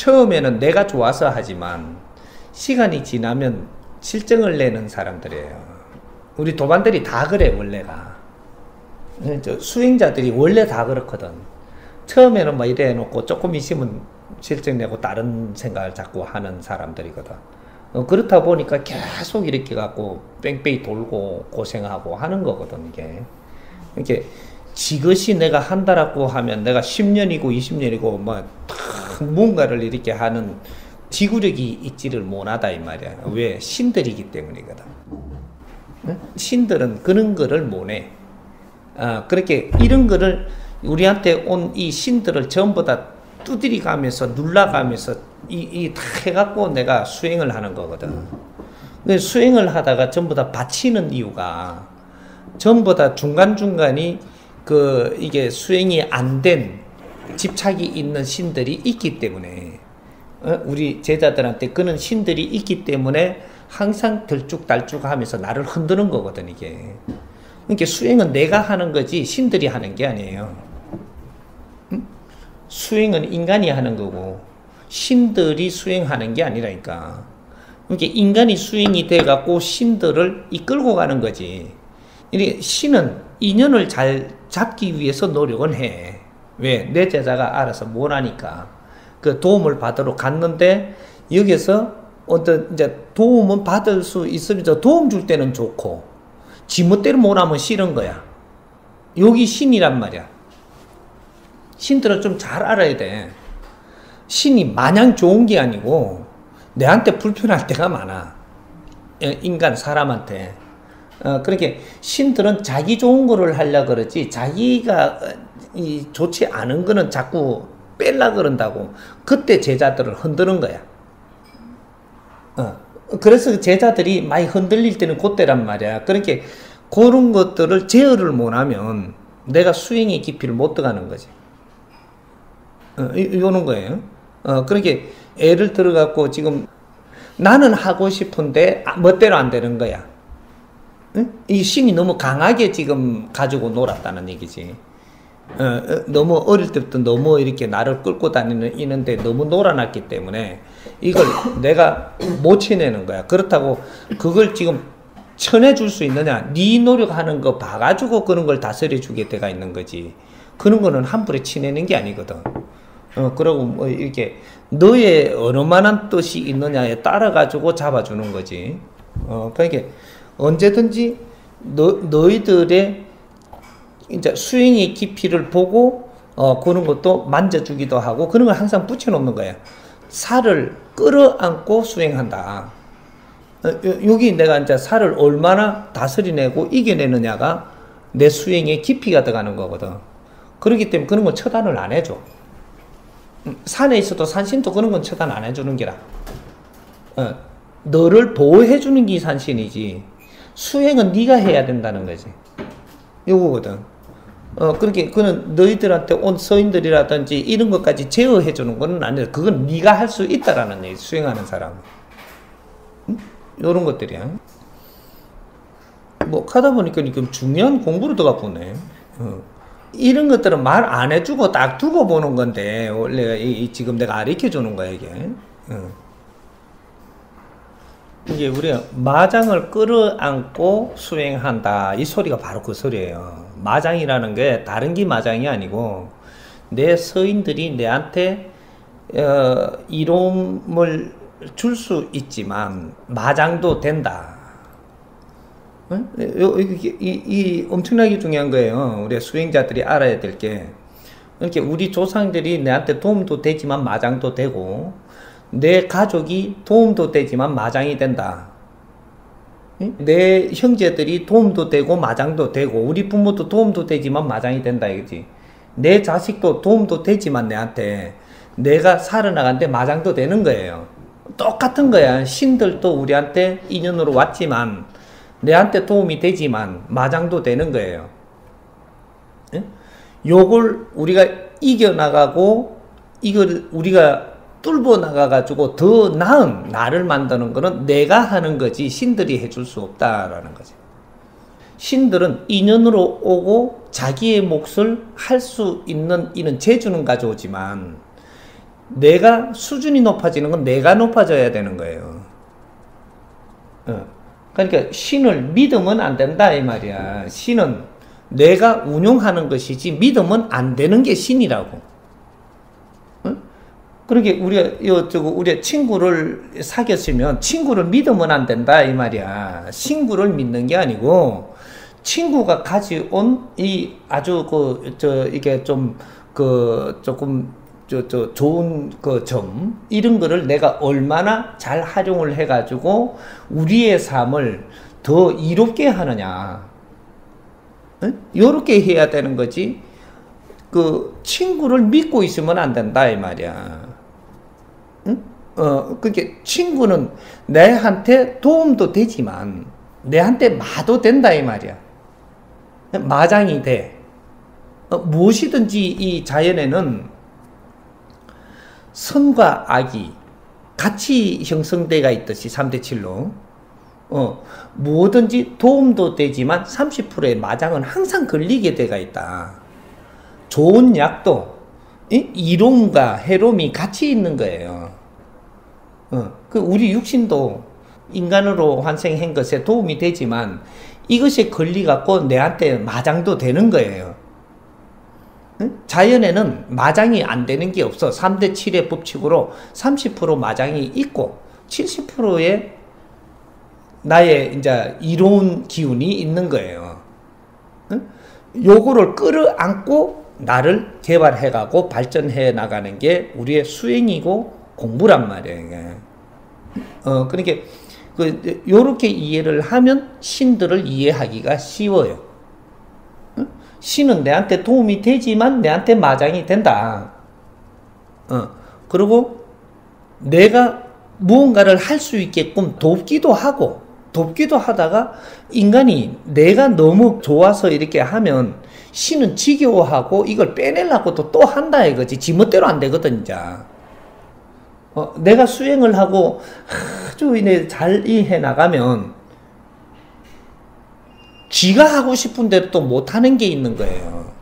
처음에는 내가 좋아서 하지만 시간이 지나면 실증을 내는 사람들이에요. 우리 도반들이 다 그래 원래가. 수행자들이 원래 다 그렇거든. 처음에는 뭐 이래 놓고 조금 있으면 실증 내고 다른 생각을 자꾸 하는 사람들이거든. 어, 그렇다 보니까 계속 이렇게 갖고 뺑뺑이 돌고 고생하고 하는 거거든 이게. 이렇게 지그시 내가 한다라고 하면 내가 10년이고 20년이고 뭐 뭔가를 이렇게 하는 지구력이 있지를 못하다 이 말이야. 왜? 신들이기 때문이거든. 신들은 그런 거를 못해. 아, 그렇게 이런 거를 우리한테 온 이 신들을 전부 다 두드리 가면서 눌러가면서 이, 이 다 해갖고 내가 수행을 하는 거거든. 수행을 하다가 전부 다 바치는 이유가 전부 다 중간중간이 그 이게 수행이 안 된 집착이 있는 신들이 있기 때문에 어? 우리 제자들한테 그런 신들이 있기 때문에 항상 들쭉달쭉 하면서 나를 흔드는 거거든 이게 그러니까 수행은 내가 하는 거지 신들이 하는 게 아니에요 응? 수행은 인간이 하는 거고 신들이 수행하는 게 아니라니까 그러니까 인간이 수행이 돼갖고 신들을 이끌고 가는 거지 이게 신은 인연을 잘 잡기 위해서 노력은 해. 왜? 내 제자가 알아서 뭘 하니까. 그 도움을 받으러 갔는데, 여기서 어떤, 이제 도움은 받을 수 있으면 도움 줄 때는 좋고, 지멋대로 못하면 싫은 거야. 여기 신이란 말이야. 신들은 좀 잘 알아야 돼. 신이 마냥 좋은 게 아니고, 내한테 불편할 때가 많아. 인간, 사람한테. 어, 그렇게 신들은 자기 좋은 거를 하려 그러지 자기가 어, 이 좋지 않은 거는 자꾸 뺄라 그런다고 그때 제자들을 흔드는 거야. 어, 그래서 제자들이 많이 흔들릴 때는 그때란 말이야. 그렇게 그런 것들을 제어를 못하면 내가 수행의 깊이를 못 들어가는 거지. 어, 요런 거예요. 어, 그렇게 애를 들어갖고 지금 나는 하고 싶은데 아, 멋대로 안 되는 거야. 이 신이 너무 강하게 지금 가지고 놀았다는 얘기지. 어, 어, 너무 어릴 때부터 너무 이렇게 나를 끌고 다니는 이는데 너무 놀아놨기 때문에 이걸 내가 못 쳐내는 거야. 그렇다고 그걸 지금 쳐내줄 수 있느냐? 네 노력하는 거 봐가지고 그런 걸 다스려 주게 돼가 있는 거지. 그런 거는 함부로 치내는 게 아니거든. 어, 그리고 뭐 이렇게 너의 얼마나 뜻이 있느냐에 따라 가지고 잡아주는 거지. 어, 그러니까 언제든지 너, 너희들의 이제 수행의 깊이를 보고 어, 그런 것도 만져주기도 하고 그런 걸 항상 붙여놓는 거야. 살을 끌어안고 수행한다. 어, 여기 내가 이제 살을 얼마나 다스리내고 이겨내느냐가 내 수행의 깊이가 들어가는 거거든. 그렇기 때문에 그런 건 처단을 안 해줘. 음, 산에 있어도 산신도 그런 건 처단 안 해주는 게라. 어, 너를 보호해주는 게 산신이지. 수행은 네가 해야 된다는 거지. 요거거든. 어, 그렇게, 그는 너희들한테 온 서인들이라든지 이런 것까지 제어해 주는 거는 아니라 그건 네가 할 수 있다라는 얘기, 수행하는 사람. 응? 요런 것들이야. 뭐, 하다 보니까 좀 중요한 공부를 들어가 보네. 어. 이런 것들은 말 안 해주고 딱 두고 보는 건데, 원래 이, 지금 내가 가르쳐 주는 거야, 이게. 어. 이게 우리가 마장을 끌어안고 수행한다. 이 소리가 바로 그 소리예요. 마장이라는 게 다른 게 마장이 아니고 내 서인들이 내한테 어, 이로움을 줄 수 있지만 마장도 된다. 어? 이, 이, 이, 엄청나게 중요한 거예요. 우리 수행자들이 알아야 될 게. 이렇게 우리 조상들이 내한테 도움도 되지만 마장도 되고 내 가족이 도움도 되지만 마장이 된다. 내 형제들이 도움도 되고 마장도 되고 우리 부모도 도움도 되지만 마장이 된다 이거지. 내 자식도 도움도 되지만 내한테 내가 살아나간데 마장도 되는 거예요. 똑같은 거야. 신들도 우리한테 인연으로 왔지만 내한테 도움이 되지만 마장도 되는 거예요. 요걸 우리가 이겨나가고 이걸 우리가 뚫어 나가가지고 더 나은 나를 만드는 거는 내가 하는 거지 신들이 해줄 수 없다라는 거지. 신들은 인연으로 오고 자기의 몫을 할 수 있는 이는 재주는 가져오지만 내가 수준이 높아지는 건 내가 높아져야 되는 거예요. 어. 그러니까 신을 믿으면 안 된다 이 말이야. 신은 내가 운용하는 것이지 믿으면 안 되는 게 신이라고. 그러게 우리 요 저거 우리 친구를 사귀었으면 친구를 믿으면 안 된다 이 말이야. 친구를 믿는 게 아니고 친구가 가져온 이 아주 그 저 이게 좀 그 조금 저, 저 좋은 그 점 이런 거를 내가 얼마나 잘 활용을 해가지고 우리의 삶을 더 이롭게 하느냐. 응? 요렇게 해야 되는 거지. 그 친구를 믿고 있으면 안 된다 이 말이야. 어, 그게 친구는 내한테 도움도 되지만 내한테 마도 된다 이 말이야. 마장이 돼. 어, 무엇이든지 이 자연에는 선과 악이 같이 형성돼가 있듯이 3대 7로 어, 뭐든지 도움도 되지만 30%의 마장은 항상 걸리게 돼가 있다. 좋은 약도 이? 이롬과 해롬이 같이 있는 거예요. 어, 그 우리 육신도 인간으로 환생한 것에 도움이 되지만 이것이 걸리갖고 내한테 마장도 되는 거예요. 응? 자연에는 마장이 안 되는 게 없어. 3대 7의 법칙으로 30% 마장이 있고 70%의 나의 이제 이로운 기운이 있는 거예요. 응? 요거를 끌어안고 나를 개발해가고 발전해 나가는 게 우리의 수행이고 공부란 말이에요. 어, 그러니까 그 요렇게 이해를 하면 신들을 이해하기가 쉬워요. 어? 신은 내한테 도움이 되지만 내한테 마장이 된다. 어, 그리고 내가 무언가를 할 수 있게끔 돕기도 하고 돕기도 하다가 인간이 내가 너무 좋아서 이렇게 하면 신은 지겨워하고 이걸 빼내려고 또, 또 한다 이거지. 지 멋대로 안 되거든, 이제. 어, 내가 수행을 하고 아주 이제 잘 이해 나가면 지가 하고 싶은 대로 또 못하는 게 있는 거예요.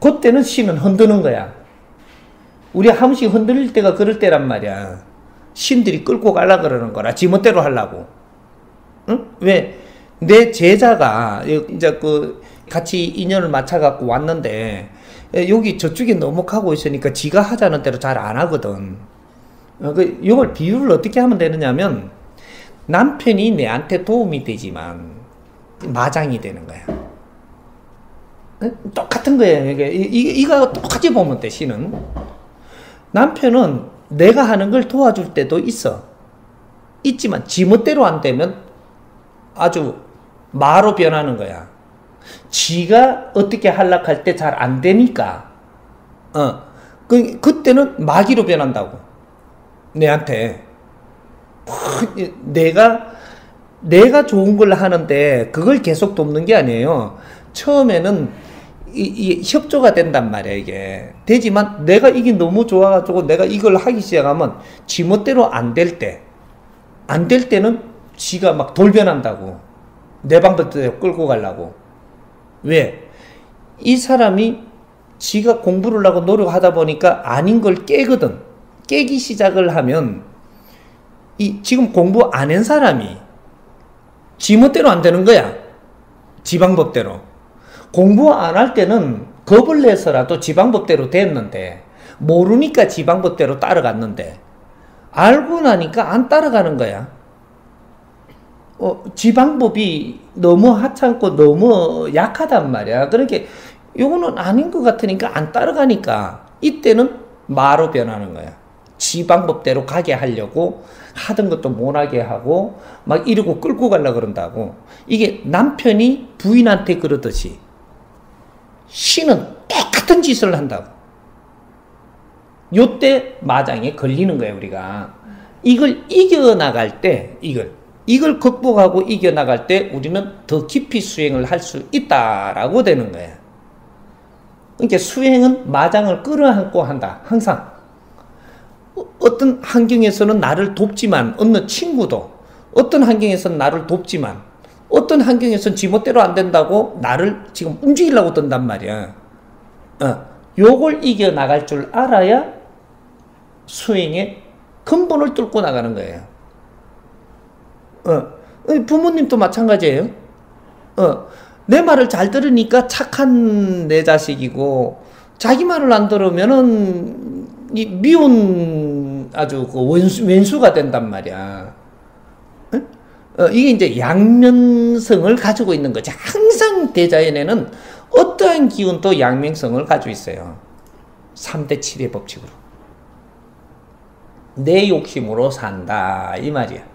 그때는 신은 흔드는 거야. 우리 한 번씩 흔들릴 때가 그럴 때란 말이야. 신들이 끌고 가려 그러는 거라. 지 멋대로 하려고. 응? 왜? 내 제자가 이제 그 같이 인연을 맞춰갖고 왔는데 여기 저쪽에 너무 가고 있으니까 지가 하자는 대로 잘 안 하거든. 어, 그, 이걸 비유를 어떻게 하면 되느냐면, 남편이 내한테 도움이 되지만, 마장이 되는 거야. 똑같은 거예요. 이게, 이, 거 똑같이 보면 돼, 시는. 남편은 내가 하는 걸 도와줄 때도 있어. 있지만, 지멋대로 안 되면 아주 마로 변하는 거야. 지가 어떻게 하락할 때 잘 안 되니까, 어, 그, 그때는 마귀로 변한다고. 내한테. 내가 내가 좋은 걸 하는데 그걸 계속 돕는 게 아니에요. 처음에는 이, 이 협조가 된단 말이야 이게. 되지만 내가 이게 너무 좋아가지고 내가 이걸 하기 시작하면 지멋대로 안 될 때 안 될 때는 지가 막 돌변한다고. 내 방법대로 끌고 가려고 왜? 이 사람이 지가 공부를 하고 노력하다 보니까 아닌 걸 깨거든 깨기 시작을 하면 이 지금 공부 안 한 사람이 지 멋대로 안 되는 거야. 지 방법대로. 공부 안 할 때는 겁을 내서라도 지 방법대로 됐는데 모르니까 지 방법대로 따라갔는데 알고 나니까 안 따라가는 거야. 어, 지 방법이 너무 하찮고 너무 약하단 말이야. 그러니까 요거는 아닌 것 같으니까 안 따라가니까 이때는 마로 변하는 거야. 지 방법대로 가게 하려고 하던 것도 못하게 하고 막 이러고 끌고 가려 그런다고 이게 남편이 부인한테 그러듯이 신은 똑같은 짓을 한다고 요때 마장에 걸리는 거예요 우리가 이걸 이겨나갈 때 이걸 이걸 극복하고 이겨나갈 때 우리는 더 깊이 수행을 할 수 있다라고 되는 거예요 그러니까 수행은 마장을 끌어안고 한다 항상 어떤 환경에서는 나를 돕지만 어느 친구도 어떤 환경에서는 나를 돕지만 어떤 환경에서는 지멋대로 안 된다고 나를 지금 움직이려고 든단 말이야. 어, 요걸 이겨 나갈 줄 알아야 수행의 근본을 뚫고 나가는 거예요. 어, 어, 부모님도 마찬가지예요. 어, 내 말을 잘 들으니까 착한 내 자식이고, 자기 말을 안 들으면은, 이 미운 아주 그 원수, 왼수가 된단 말이야. 어? 어, 이게 이제 양면성을 가지고 있는 거죠. 항상 대자연에는 어떠한 기운도 양면성을 가지고 있어요. 3대 7의 법칙으로. 내 욕심으로 산다. 이 말이야.